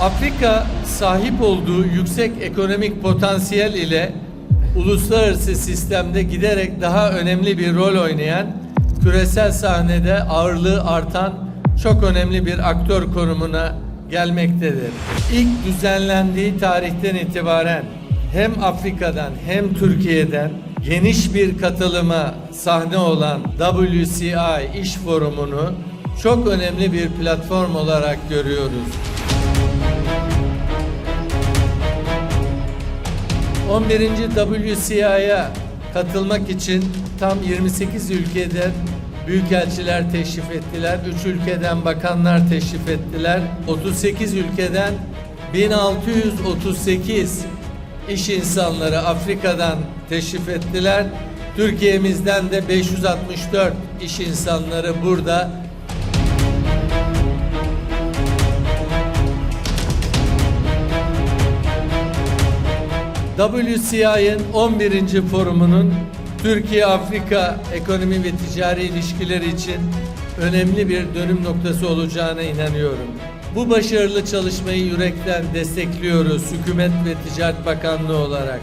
Afrika sahip olduğu yüksek ekonomik potansiyel ile uluslararası sistemde giderek daha önemli bir rol oynayan, küresel sahnede ağırlığı artan çok önemli bir aktör konumuna gelmektedir. İlk düzenlendiği tarihten itibaren hem Afrika'dan hem Türkiye'den geniş bir katılıma sahne olan WCI İş Forumu'nu çok önemli bir platform olarak görüyoruz. 11. WCI'ye katılmak için tam 28 ülkeden büyükelçiler teşrif ettiler. 3 ülkeden bakanlar teşrif ettiler. 38 ülkeden 1638 iş insanları Afrika'dan teşrif ettiler. Türkiye'mizden de 564 iş insanları burada WCI'nin 11. forumunun Türkiye-Afrika ekonomi ve ticari ilişkileri için önemli bir dönüm noktası olacağına inanıyorum. Bu başarılı çalışmayı yürekten destekliyoruz Hükümet ve Ticaret Bakanlığı olarak.